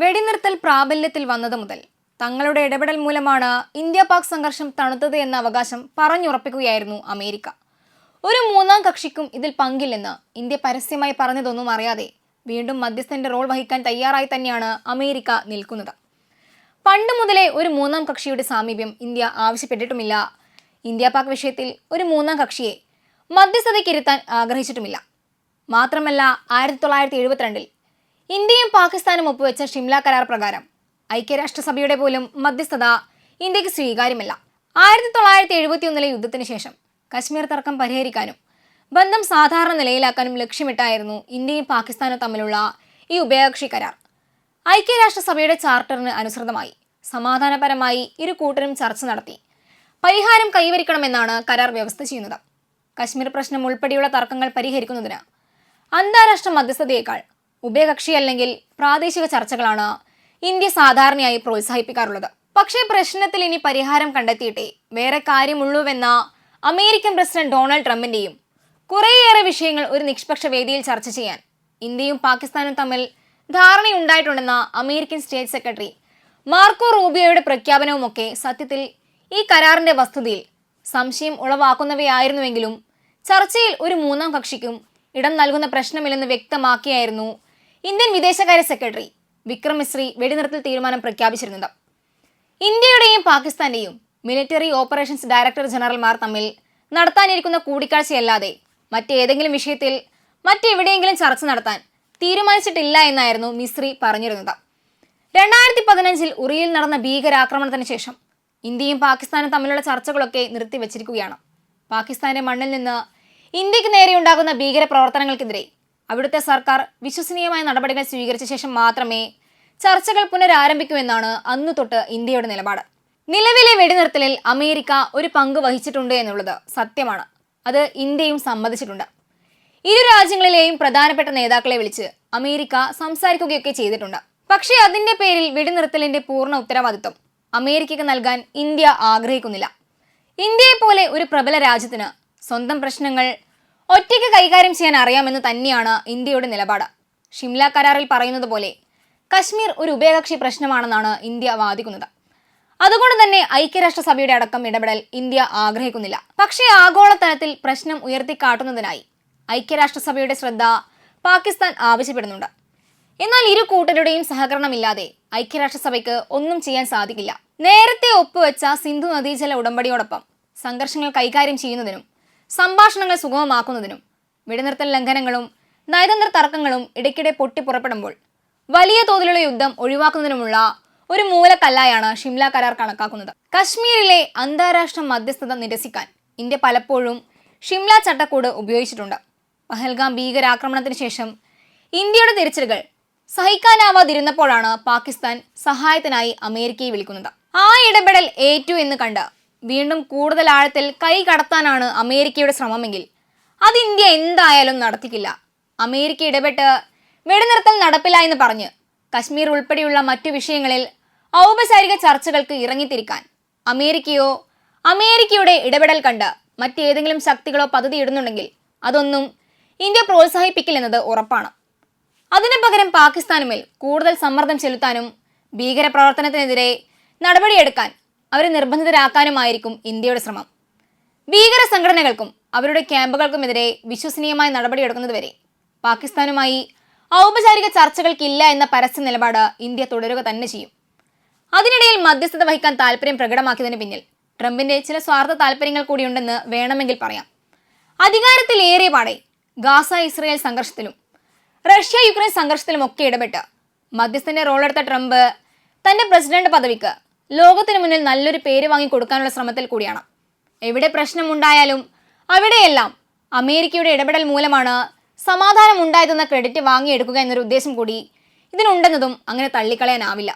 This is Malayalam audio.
വെടിനിർത്തൽ പ്രാബല്യത്തിൽ വന്നതു മുതൽ. തങ്ങളുടെ ഇടപെടൽ മൂലമാണ് ഇന്ത്യ പാക് സംഘർഷം തണുത്തത് എന്ന അവകാശം പറഞ്ഞുറപ്പിക്കുകയായിരുന്നു അമേരിക്ക. ഒരു മൂന്നാം കക്ഷിക്കും ഇതിൽ പങ്കില്ലെന്ന് ഇന്ത്യ പരസ്യമായി പറഞ്ഞതൊന്നും അറിയാതെ വീണ്ടും മധ്യസ്ഥന്റെ റോൾ വഹിക്കാൻ തയ്യാറായി തന്നെയാണ് അമേരിക്ക നിൽക്കുന്നത്. പണ്ട് മുതലേ ഒരു മൂന്നാം കക്ഷിയുടെ സാമീപ്യം ഇന്ത്യ ആവശ്യപ്പെട്ടിട്ടുമില്ല. ഇന്ത്യ പാക് വിഷയത്തിൽ ഒരു മൂന്നാം കക്ഷിയെ മധ്യസ്ഥതയ്ക്കിരുത്താൻ ആഗ്രഹിച്ചിട്ടുമില്ല. മാത്രമല്ല ആയിരത്തി തൊള്ളായിരത്തി എഴുപത്തിരണ്ടിൽ ഇന്ത്യയും പാകിസ്ഥാനും ഒപ്പുവെച്ച ഷിംല കരാർ പ്രകാരം ഐക്യരാഷ്ട്രസഭയുടെ പോലും മധ്യസ്ഥത ഇന്ത്യയ്ക്ക് സ്വീകാര്യമല്ല. ആയിരത്തി തൊള്ളായിരത്തി എഴുപത്തിയൊന്നിലെ യുദ്ധത്തിന് ശേഷം കശ്മീർ തർക്കം പരിഹരിക്കാനും ബന്ധം സാധാരണ നിലയിലാക്കാനും ലക്ഷ്യമിട്ടായിരുന്നു ഇന്ത്യയും പാകിസ്ഥാനും തമ്മിലുള്ള ഈ ഉഭയകക്ഷി കരാർ. ഐക്യരാഷ്ട്രസഭയുടെ ചാർട്ടറിന് അനുസൃതമായി സമാധാനപരമായി ഇരു കൂട്ടരും ചർച്ച നടത്തി. പരിഹാരം കൈവരിക്കണമെന്നാണ് കരാർ വ്യവസ്ഥ ചെയ്യുന്നത്. കശ്മീർ പ്രശ്നം ഉൾപ്പെടെയുള്ള തർക്കങ്ങൾ പരിഹരിക്കുന്നതിന് അന്താരാഷ്ട്ര മധ്യസ്ഥതയേക്കാൾ ഉഭയകക്ഷി അല്ലെങ്കിൽ പ്രാദേശിക ചർച്ചകളാണ് ഇന്ത്യ സാധാരണയായി പ്രോത്സാഹിപ്പിക്കാറുള്ളത്. പക്ഷേ പ്രശ്നത്തിൽ ഇനി പരിഹാരം കണ്ടെത്തിയിട്ടേ വേറെ കാര്യമുള്ളൂവെന്ന അമേരിക്കൻ പ്രസിഡന്റ് ഡൊണാൾഡ് ട്രംപിന്റെയും കുറേയേറെ വിഷയങ്ങൾ ഒരു നിഷ്പക്ഷ വേദിയിൽ ചർച്ച ചെയ്യാൻ ഇന്ത്യയും പാകിസ്ഥാനും തമ്മിൽ ധാരണയുണ്ടായിട്ടുണ്ടെന്ന അമേരിക്കൻ സ്റ്റേറ്റ് സെക്രട്ടറി മാർക്കോ റൂബിയോയുടെ പ്രഖ്യാപനവുമൊക്കെ സത്യത്തിൽ ഈ കരാറിന്റെ വസ്തുതയിൽ സംശയം ഉളവാക്കുന്നവയായിരുന്നുവെങ്കിലും ചർച്ചയിൽ ഒരു മൂന്നാം കക്ഷിക്കും ഇടം നൽകുന്ന പ്രശ്നമില്ലെന്ന് വ്യക്തമാക്കിയായിരുന്നു ഇന്ത്യൻ വിദേശകാര്യ സെക്രട്ടറി വിക്രം മിശ്രി വെടിനിർത്തൽ തീരുമാനം പ്രഖ്യാപിച്ചിരുന്നത്. ഇന്ത്യയുടെയും പാകിസ്ഥാന്റെയും മിലിറ്ററി ഓപ്പറേഷൻസ് ഡയറക്ടർ ജനറൽമാർ തമ്മിൽ നടത്താനിരിക്കുന്ന കൂടിക്കാഴ്ചയല്ലാതെ മറ്റേതെങ്കിലും വിഷയത്തിൽ മറ്റെവിടെയെങ്കിലും ചർച്ച നടത്താൻ തീരുമാനിച്ചിട്ടില്ല എന്നായിരുന്നു മിശ്രി പറഞ്ഞിരുന്നത്. രണ്ടായിരത്തി പതിനഞ്ചിൽ ഉറിയിൽ നടന്ന ഭീകരാക്രമണത്തിന് ശേഷം ഇന്ത്യയും പാകിസ്ഥാനും തമ്മിലുള്ള ചർച്ചകളൊക്കെ നിർത്തിവച്ചിരിക്കുകയാണ്. പാകിസ്ഥാന്റെ മണ്ണിൽ നിന്ന് ഇന്ത്യയ്ക്ക് നേരെയുണ്ടാകുന്ന ഭീകര പ്രവർത്തനങ്ങൾക്കെതിരെ അവിടുത്തെ സർക്കാർ വിശ്വസനീയമായ നടപടികൾ സ്വീകരിച്ച ശേഷം മാത്രമേ ചർച്ചകൾ പുനരാരംഭിക്കുമെന്നാണ് അന്നു തൊട്ട് ഇന്ത്യയുടെ നിലപാട്. നിലവിലെ വെടിനിർത്തലിൽ അമേരിക്ക ഒരു പങ്ക് വഹിച്ചിട്ടുണ്ട് എന്നുള്ളത് സത്യമാണ്. അത് ഇന്ത്യയും സമ്മതിച്ചിട്ടുണ്ട്. ഇരു രാജ്യങ്ങളിലെയും പ്രധാനപ്പെട്ട നേതാക്കളെ വിളിച്ച് അമേരിക്ക സംസാരിക്കുകയൊക്കെ ചെയ്തിട്ടുണ്ട്. പക്ഷേ അതിന്റെ പേരിൽ വെടിനിർത്തലിന്റെ പൂർണ ഉത്തരവാദിത്വം അമേരിക്കക്ക് നൽകാൻ ഇന്ത്യ ആഗ്രഹിക്കുന്നില്ല. ഇന്ത്യയെപ്പോലെ ഒരു പ്രബല രാജ്യത്തിന് സ്വന്തം പ്രശ്നങ്ങൾ ഒറ്റയ്ക്ക് കൈകാര്യം ചെയ്യാൻ അറിയാമെന്ന് തന്നെയാണ് ഇന്ത്യയുടെ നിലപാട്. ഷിംല കരാറിൽ പറയുന്നത് പോലെ കശ്മീർ ഒരു ഉഭയകക്ഷി പ്രശ്നമാണെന്നാണ് ഇന്ത്യ വാദിക്കുന്നത്. അതുകൊണ്ട് തന്നെ ഐക്യരാഷ്ട്രസഭയുടെ അടക്കം ഇടപെടൽ ഇന്ത്യ ആഗ്രഹിക്കുന്നില്ല. പക്ഷേ ആഗോളതലത്തിൽ പ്രശ്നം ഉയർത്തിക്കാട്ടുന്നതിനായി ഐക്യരാഷ്ട്രസഭയുടെ ശ്രദ്ധ പാകിസ്ഥാൻ ആവശ്യപ്പെടുന്നുണ്ട്. എന്നാൽ ഇരു കൂട്ടരുടെയും സഹകരണമില്ലാതെ ഐക്യരാഷ്ട്രസഭയ്ക്ക് ഒന്നും ചെയ്യാൻ സാധിക്കില്ല. നേരത്തെ ഒപ്പുവെച്ച സിന്ധു നദീജല ഉടമ്പടിയോടൊപ്പം സംഘർഷങ്ങൾ കൈകാര്യം ചെയ്യുന്നതിനും സംഭാഷണങ്ങൾ സുഗമമാക്കുന്നതിനും വെടിനിർത്തൽ ലംഘനങ്ങളും നയതന്ത്ര തർക്കങ്ങളും ഇടയ്ക്കിടെ പൊട്ടിപ്പുറപ്പെടുമ്പോൾ വലിയ തോതിലുള്ള യുദ്ധം ഒഴിവാക്കുന്നതിനുമുള്ള ഒരു മൂലക്കല്ലായാണ് ഷിംല കരാർ കണക്കാക്കുന്നത്. കശ്മീരിലെ അന്താരാഷ്ട്ര മധ്യസ്ഥത നിരസിക്കാൻ ഇന്ത്യ പലപ്പോഴും ഷിംല ചട്ടക്കൂട് ഉപയോഗിച്ചിട്ടുണ്ട്. പഹൽഗാം ഭീകരാക്രമണത്തിന് ശേഷം ഇന്ത്യയുടെ തിരച്ചിലുകൾ സഹിക്കാനാവാതിരുന്നപ്പോഴാണ് പാകിസ്ഥാൻ സഹായത്തിനായി അമേരിക്കയെ വിളിക്കുന്നത്. ആ ഇടപെടൽ ഏറ്റു എന്ന് കണ്ട് വീണ്ടും കൂടുതൽ ആഴത്തിൽ കൈ കടത്താനാണ് അമേരിക്കയുടെ ശ്രമമെങ്കിൽ അത് ഇന്ത്യ എന്തായാലും നടത്തിക്കില്ല. അമേരിക്ക ഇടപെട്ട് വെടിനിർത്തൽ നടപ്പില്ല എന്ന് പറഞ്ഞ് കശ്മീർ ഉൾപ്പെടെയുള്ള മറ്റു വിഷയങ്ങളിൽ ഔപചാരിക ചർച്ചകൾക്ക് ഇറങ്ങിത്തിരിക്കാൻ അമേരിക്കയോ അമേരിക്കയുടെ ഇടപെടൽ കണ്ട് മറ്റേതെങ്കിലും ശക്തികളോ പദ്ധതി ഇടുന്നുണ്ടെങ്കിൽ അതൊന്നും ഇന്ത്യ പ്രോത്സാഹിപ്പിക്കില്ലെന്നത് ഉറപ്പാണ്. അതിനു പകരം പാകിസ്ഥാനുമേൽ കൂടുതൽ സമ്മർദ്ദം ചെലുത്താനും ഭീകരപ്രവർത്തനത്തിനെതിരെ നടപടിയെടുക്കാൻ അവരെ നിർബന്ധിതരാക്കാനുമായിരിക്കും ഇന്ത്യയുടെ ശ്രമം. ഭീകര സംഘടനകൾക്കും അവരുടെ ക്യാമ്പുകൾക്കുമെതിരെ വിശ്വസനീയമായ നടപടിയെടുക്കുന്നതുവരെ പാകിസ്ഥാനുമായി ഔപചാരിക ചർച്ചകൾക്കില്ല എന്ന പരസ്യ നിലപാട് ഇന്ത്യ തുടരുക തന്നെ ചെയ്യും. അതിനിടയിൽ മധ്യസ്ഥത വഹിക്കാൻ താല്പര്യം പ്രകടമാക്കിയതിന് പിന്നിൽ ട്രംപിന്റെ ചില സ്വാർത്ഥ താല്പര്യങ്ങൾ കൂടിയുണ്ടെന്ന് വേണമെങ്കിൽ പറയാം. അധികാരത്തിൽ ഏറെ പാടെ ഗാസ ഇസ്രയേൽ സംഘർഷത്തിലും റഷ്യ യുക്രൈൻ സംഘർഷത്തിലും ഒക്കെ ഇടപെട്ട് മധ്യസ്ഥന്റെ റോളെടുത്ത ട്രംപ് തന്റെ പ്രസിഡന്റ് പദവിക്ക് ലോകത്തിനു മുന്നിൽ നല്ലൊരു പേര് വാങ്ങി കൊടുക്കാനുള്ള ശ്രമത്തിൽ കൂടിയാണ്. എവിടെ പ്രശ്നമുണ്ടായാലും അവിടെയെല്ലാം അമേരിക്കയുടെ ഇടപെടൽ മൂലമാണ് സമാധാനം ഉണ്ടായതെന്ന ക്രെഡിറ്റ് വാങ്ങിയെടുക്കുക എന്നൊരു ഉദ്ദേശം കൂടി ഇതിനുണ്ടെന്നതും അങ്ങനെ തള്ളിക്കളയാനാവില്ല.